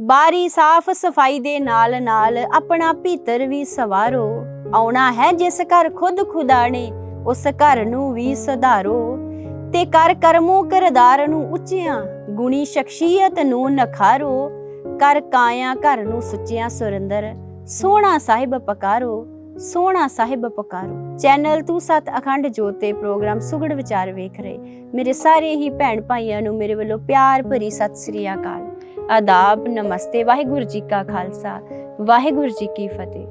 ਬਾਰੀ ਸਾਫ਼ ਸਫ਼ਾਈ ਦੇ ਨਾਲ ਨਾਲ ਆਪਣਾ ਭੀਤਰ ਵੀ ਸਵਾਰੋ। ਆਉਣਾ ਹੈ ਜਿਸ ਘਰ ਖੁਦ ਖੁਦਾ ਨੇ ਉਸ ਘਰ ਨੂੰ ਵੀ ਸੁਧਾਰੋ। ਤੇ ਕਰ ਕਰਮੋ ਕਰਦਾਰ ਨੂੰ ਉੱਚਿਆਂ, ਗੁਣੀ ਸ਼ਖਸੀਅਤ ਨੂੰ ਨਖਾਰੋ। ਕਰ ਕਾਇਆ ਘਰ ਨੂੰ ਸੁੱਚਿਆਂ ਸੁਰਿੰਦਰ, ਸੋਹਣਾ ਸਾਹਿਬ ਪਕਾਰੋ, ਸੋਹਣਾ ਸਾਹਿਬ ਪਕਾਰੋ। ਚੈਨਲ ਤੂੰ ਸਤ ਅਖੰਡ ਜੋਤ ਤੇ ਪ੍ਰੋਗਰਾਮ ਸੁਗੜ ਵਿਚਾਰ ਵੇਖ ਰਹੇ। ਮੇਰੇ ਸਾਰੇ ਹੀ ਭੈਣ ਭਾਈਆਂ ਨੂੰ ਮੇਰੇ ਵੱਲੋਂ ਪਿਆਰ ਭਰੀ ਸਤਿ ਸ੍ਰੀ ਅਕਾਲ। ਆਦਾਬ, ਨਮਸਤੇ, ਵਾਹਿਗੁਰੂ ਜੀ ਕਾ ਖਾਲਸਾ, ਵਾਹਿਗੁਰੂ ਜੀ ਕੀ ਫਤਿਹ।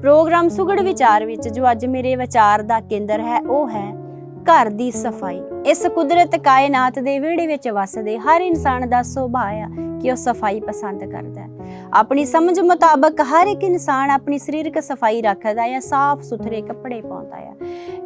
ਪ੍ਰੋਗਰਾਮ ਸੁਗੜ ਵਿਚਾਰ ਵਿੱਚ ਜੋ ਅੱਜ ਮੇਰੇ ਵਿਚਾਰ ਦਾ ਕੇਂਦਰ ਹੈ, ਉਹ ਹੈ ਘਰ ਦੀ ਸਫ਼ਾਈ। ਇਸ ਕੁਦਰਤ ਕਾਇਨਾਤ ਦੇ ਵਿਹੜੇ ਵਿੱਚ ਵੱਸਦੇ ਹਰ ਇਨਸਾਨ ਦਾ ਸੁਭਾਅ ਆ ਕਿ ਉਹ ਸਫ਼ਾਈ ਪਸੰਦ ਕਰਦਾ ਹੈ। ਆਪਣੀ ਸਮਝ ਮੁਤਾਬਕ ਹਰ ਇੱਕ ਇਨਸਾਨ ਆਪਣੀ ਸਰੀਰਕ ਸਫ਼ਾਈ ਰੱਖਦਾ ਹੈ ਸਾਫ਼ ਸੁਥਰੇ ਕੱਪੜੇ ਪਾਉਂਦਾ ਹੈ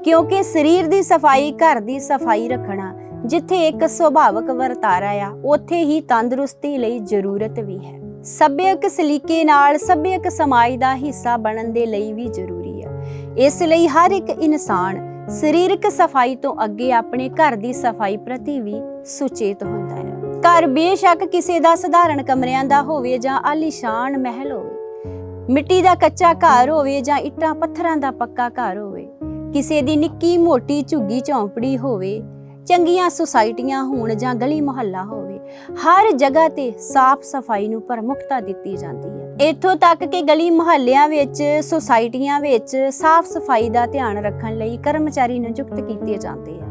ਕਿਉਂਕਿ ਸਰੀਰ ਦੀ ਸਫ਼ਾਈ ਘਰ ਦੀ ਸਫ਼ਾਈ ਰੱਖਣਾ ਜਿੱਥੇ ਇੱਕ ਸੁਭਾਵਕ ਵਰਤਾਰਾ ਆ, ਉੱਥੇ ਹੀ ਤੰਦਰੁਸਤੀ ਲਈ ਜ਼ਰੂਰਤ ਵੀ ਹੈ। ਸੱਭਿਅਕ ਸਲੀਕੇ ਨਾਲ ਸੱਭਿਅਕ ਸਮਾਜ ਦਾ ਹਿੱਸਾ ਬਣਨ ਦੇ ਲਈ ਵੀ ਜ਼ਰੂਰੀ ਹੈ ਇਸ ਲਈ ਹਰ ਇੱਕ ਇਨਸਾਨ ਸਰੀਰਕ ਸਫ਼ਾਈ ਤੋਂ ਅੱਗੇ ਆਪਣੇ ਘਰ ਦੀ ਸਫ਼ਾਈ ਪ੍ਰਤੀ ਵੀ ਸੁਚੇਤ ਹੁੰਦਾ ਹੈ। ਘਰ ਬੇਸ਼ੱਕ ਕਿਸੇ ਦਾ ਸਧਾਰਨ ਕਮਰਿਆਂ ਦਾ ਹੋਵੇ ਜਾਂ ਆਲੀਸ਼ਾਨ ਮਹਿਲ ਹੋਵੇ, ਮਿੱਟੀ ਦਾ ਕੱਚਾ ਘਰ ਹੋਵੇ ਜਾਂ ਇੱਟਾਂ ਪੱਥਰਾਂ ਦਾ ਪੱਕਾ ਘਰ ਹੋਵੇ, ਕਿਸੇ ਦੀ ਨਿੱਕੀ ਮੋਟੀ ਝੁੱਗੀ ਝੌਂਪੜੀ ਹੋਵੇ ਚੰਗੀਆਂ ਸੁਸਾਇਟੀਆਂ ਹੋਣ ਜਾਂ ਗਲੀ ਮੁਹੱਲਾ ਹੋਵੇ, ਹਰ ਜਗ੍ਹਾ ਤੇ ਸਾਫ਼ ਸਫ਼ਾਈ ਨੂੰ ਪ੍ਰਮੁੱਖਤਾ ਦਿੱਤੀ ਜਾਂਦੀ ਹੈ। ਇੱਥੋਂ ਤੱਕ ਕਿ ਗਲੀ ਮੁਹੱਲਿਆਂ ਵਿੱਚ, ਸੁਸਾਇਟੀਆਂ ਵਿੱਚ ਸਾਫ਼ ਸਫ਼ਾਈ ਦਾ ਧਿਆਨ ਰੱਖਣ ਲਈ ਕਰਮਚਾਰੀ ਨਿਯੁਕਤ ਕੀਤੇ ਜਾਂਦੇ ਆ,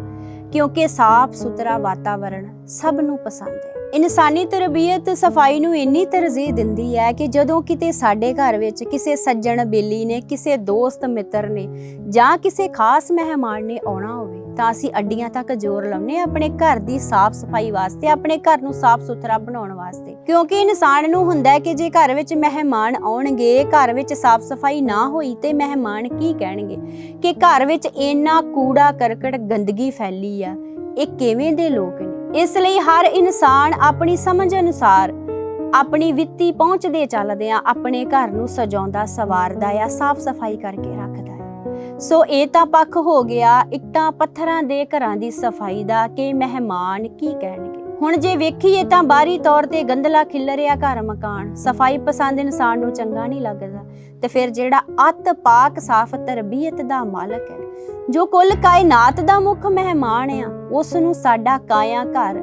ਕਿਉਂਕਿ ਸਾਫ਼ ਸੁਥਰਾ ਵਾਤਾਵਰਣ ਸਭ ਨੂੰ ਪਸੰਦ ਹੈ। ਇਨਸਾਨੀ ਤਰਬੀਅਤ ਸਫ਼ਾਈ ਨੂੰ ਇੰਨੀ ਤਰਜੀਹ ਦਿੰਦੀ ਹੈ ਕਿ ਜਦੋਂ ਕਿਤੇ ਸਾਡੇ ਘਰ ਵਿੱਚ ਕਿਸੇ ਸੱਜਣ ਬੇਲੀ ਨੇ, ਕਿਸੇ ਦੋਸਤ ਮਿੱਤਰ ਨੇ ਜਾਂ ਕਿਸੇ ਖਾਸ ਮਹਿਮਾਨ ਨੇ ਆਉਣਾ ਹੋਵੇ ਤਾਂ ਅਸੀਂ ਅੱਡੀਆਂ ਤੱਕ ਜ਼ੋਰ ਲਾਉਂਦੇ ਆਪਣੇ ਘਰ ਦੀ ਸਾਫ਼ ਸਫ਼ਾਈ ਵਾਸਤੇ, ਆਪਣੇ ਘਰ ਨੂੰ ਸਾਫ਼ ਸੁਥਰਾ ਬਣਾਉਣ ਵਾਸਤੇ। ਕਿਉਂਕਿ ਇਨਸਾਨ ਨੂੰ ਹੁੰਦਾ ਹੈ ਕਿ ਜੇ ਘਰ ਵਿੱਚ ਮਹਿਮਾਨ ਆਉਣਗੇ, ਘਰ ਵਿੱਚ ਸਾਫ਼ ਸਫ਼ਾਈ ਨਾ ਹੋਈ ਤੇ ਮਹਿਮਾਨ ਕੀ ਕਹਿਣਗੇ? ਕਿ ਘਰ ਵਿੱਚ ਇੰਨਾ ਕੂੜਾ ਕਰਕਟ ਗੰਦਗੀ ਫੈਲੀ ਆ, ਇਹ ਕਿਵੇਂ ਦੇ ਲੋਕ ਨੇ? ਇਸ ਲਈ ਹਰ ਇਨਸਾਨ ਆਪਣੀ ਸਮਝ ਅਨੁਸਾਰ ਆਪਣੀ ਵਿੱਤੀ ਪਹੁੰਚ ਦੇ ਚੱਲਦੇ ਆ, ਆਪਣੇ ਘਰ ਨੂੰ ਸਜਾਉਂਦਾ, ਸਵਾਰਦਾ ਆ, ਸਾਫ਼ ਸਫ਼ਾਈ ਕਰਕੇ। ਸੋ ਇਹ ਤਾਂ ਪੱਖ ਹੋ ਗਿਆ ਇੱਟਾਂ ਪੱਥਰਾਂ ਦੇ ਘਰਾਂ ਦੀ ਸਫ਼ਾਈ ਦਾ ਕਿ ਮਹਿਮਾਨ ਕੀ ਕਹਿਣਗੇ। ਹੁਣ ਜੇ ਵੇਖੀਏ ਤਾਂ ਬਾਹਰੀ ਤੌਰ ਤੇ ਗੰਦਲਾ ਖਿਲਰਿਆ ਘਰ ਮਕਾਨ, ਸਫ਼ਾਈ ਪਸੰਦ ਇਨਸਾਨ ਨੂੰ ਚੰਗਾ ਨਹੀਂ ਲੱਗਦਾ ਤੇ ਫਿਰ ਜਿਹੜਾ ਅਤ ਪਾਕ ਸਾਫ਼ ਤਰਬੀਅਤ ਦਾ ਮਾਲਕ ਹੈ, ਜੋ ਕੁੱਲ ਕਾਇਨਾਤ ਦਾ ਮੁੱਖ ਮਹਿਮਾਨ ਆ, ਉਸ ਨੂੰ ਸਾਡਾ ਕਾਇਆ ਘਰ,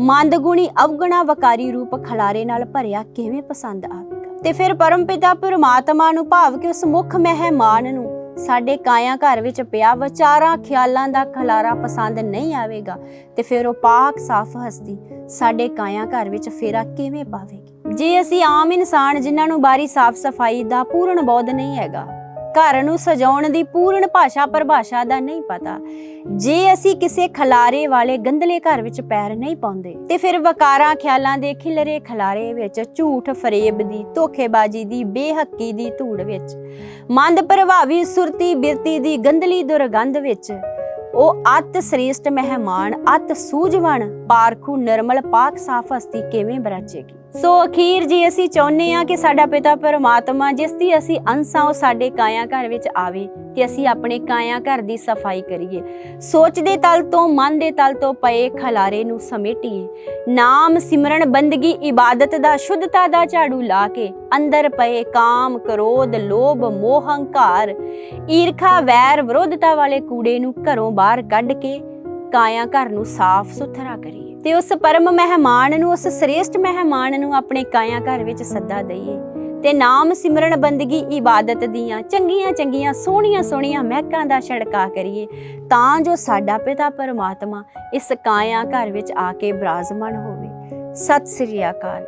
ਮੰਦਗੁਣੀ ਅਵਗਣਾ ਵਕਾਰੀ ਰੂਪ ਖਲਾਰੇ ਨਾਲ ਭਰਿਆ ਕਿਵੇਂ ਪਸੰਦ ਆਵੇਗਾ? ਤੇ ਫਿਰ ਪਰਮਪਿਤਾ ਪਰਮਾਤਮਾ ਨੂੰ ਭਾਵ ਕਿ ਉਸ ਮੁੱਖ ਮਹਿਮਾਨ ਨੂੰ ਸਾਡੇ ਕਾਇਆ ਘਰ ਵਿੱਚ ਪਿਆ, ਵਿਚਾਰਾਂ, ਖਿਆਲਾਂ ਦਾ ਖਲਾਰਾ ਪਸੰਦ ਨਹੀਂ ਆਵੇਗਾ, ਤੇ ਫਿਰ ਉਹ ਪਾਕ ਸਾਫ਼ ਹਸਤੀ ਸਾਡੇ ਕਾਇਆ ਘਰ ਵਿੱਚ ਫੇਰਾ ਕਿਵੇਂ ਪਾਵੇਗੀ? ਜੇ ਅਸੀਂ ਆਮ ਇਨਸਾਨ ਜਿਨ੍ਹਾਂ ਨੂੰ ਬਾਰੀ ਸਾਫ਼ ਸਫ਼ਾਈ ਦਾ ਪੂਰਨ ਬੋਧ ਨਹੀਂ ਹੈਗਾ ਘਰ ਨੂੰ ਸਜਾਉਣ ਦੀ ਪੂਰਨ ਭਾਸ਼ਾ ਪਰਿਭਾਸ਼ਾ ਦਾ ਨਹੀਂ ਪਤਾ। ਜੇ ਅਸੀਂ ਕਿਸੇ ਖਲਾਰੇ ਵਾਲੇ ਗੰਦਲੇ ਘਰ ਵਿੱਚ ਪੈਰ ਨਹੀਂ ਪਾਉਂਦੇ, ਤੇ ਫਿਰ ਵਕਾਰਾਂ ਖਿਆਲਾਂ ਦੇ ਖਿਲਰੇ ਖਲਾਰੇ ਵਿੱਚ, ਝੂਠ ਫਰੇਬ ਦੀ, ਧੋਖੇਬਾਜ਼ੀ ਦੀ, ਬੇਹੱਕੀ ਦੀ ਧੂੜ ਵਿੱਚ, ਮੰਦ ਪ੍ਰਭਾਵੀ ਸੁਰਤੀ ਬਿਰਤੀ ਦੀ ਗੰਦਲੀ ਦੁਰਗੰਧ ਵਿੱਚ, ਉਹ ਅਤ ਸ੍ਰੇਸ਼ਟ ਮਹਿਮਾਨ, ਅਤ ਸੂਝਵਣ ਪਾਰਖੂ ਨਿਰਮਲ, ਪਾਕ ਸਾਫ਼ ਹਸਤੀ ਕਿਵੇਂ ਬਰਾਜੇਗੀ? ਸੋ ਅਖੀਰ ਜੀ, ਅਸੀਂ ਚਾਹੁੰਦੇ ਆ ਕਿ ਸਾਡਾ ਪਿਤਾ ਪਰਮਾਤਮਾ, ਜਿਸ ਦੀ ਅਸੀਂ ਅੰਸਾਂ ਉਹ ਸਾਡੇ ਕਾਇਆ ਘਰ ਵਿੱਚ ਆਵੇ, ਕਿ ਅਸੀਂ ਆਪਣੇ ਕਾਇਆ ਘਰ ਦੀ ਸਫ਼ਾਈ ਕਰੀਏ। ਸੋਚ ਦੇ ਤਲ ਤੋਂ ਮਨ ਦੇ ਤਲ ਤੋਂ ਪਏ ਖਲਾਰੇ ਨੂੰ ਸਮੇਟੀਏ। ਨਾਮ ਸਿਮਰਨ ਬੰਦਗੀ, ਇਬਾਦਤ ਦਾ, ਸ਼ੁੱਧਤਾ ਦਾ ਝਾੜੂ ਲਾ ਕੇ ਅੰਦਰ ਪਏ ਕਾਮ, ਕ੍ਰੋਧ, ਲੋਭ, ਮੋਹ, ਹੰਕਾਰ, ਈਰਖਾ, ਵੈਰ, ਵਿਰੋਧਤਾ ਵਾਲੇ ਕੂੜੇ ਨੂੰ ਘਰੋਂ ਬਾਹਰ ਕੱਢ ਕੇ ਕਾਇਆ ਘਰ ਨੂੰ ਸਾਫ਼ ਸੁਥਰਾ ਕਰੀਏ। ਤੇ ਉਸ ਪਰਮ ਮਹਿਮਾਨ ਨੂੰ, ਉਸ ਸ੍ਰੇਸ਼ਟ ਮਹਿਮਾਨ ਨੂੰ ਆਪਣੇ ਕਾਇਆ ਘਰ ਵਿੱਚ ਸੱਦਾ ਦਈਏ। ਤੇ ਨਾਮ ਸਿਮਰਨ ਬੰਦਗੀ ਇਬਾਦਤ ਦੀਆਂ ਚੰਗੀਆਂ ਚੰਗੀਆਂ ਸੋਹਣੀਆਂ ਸੋਹਣੀਆਂ ਮਹਿਕਾਂ ਦਾ ਛੜਕਾ ਕਰੀਏ। ਤਾਂ ਜੋ ਸਾਡਾ ਪਿਤਾ ਪਰਮਾਤਮਾ ਇਸ ਕਾਇਆ ਘਰ ਵਿੱਚ ਆ ਕੇ ਬਿਰਾਜਮਾਨ ਹੋਵੇ। ਸਤਿ ਸ੍ਰੀ ਅਕਾਲ।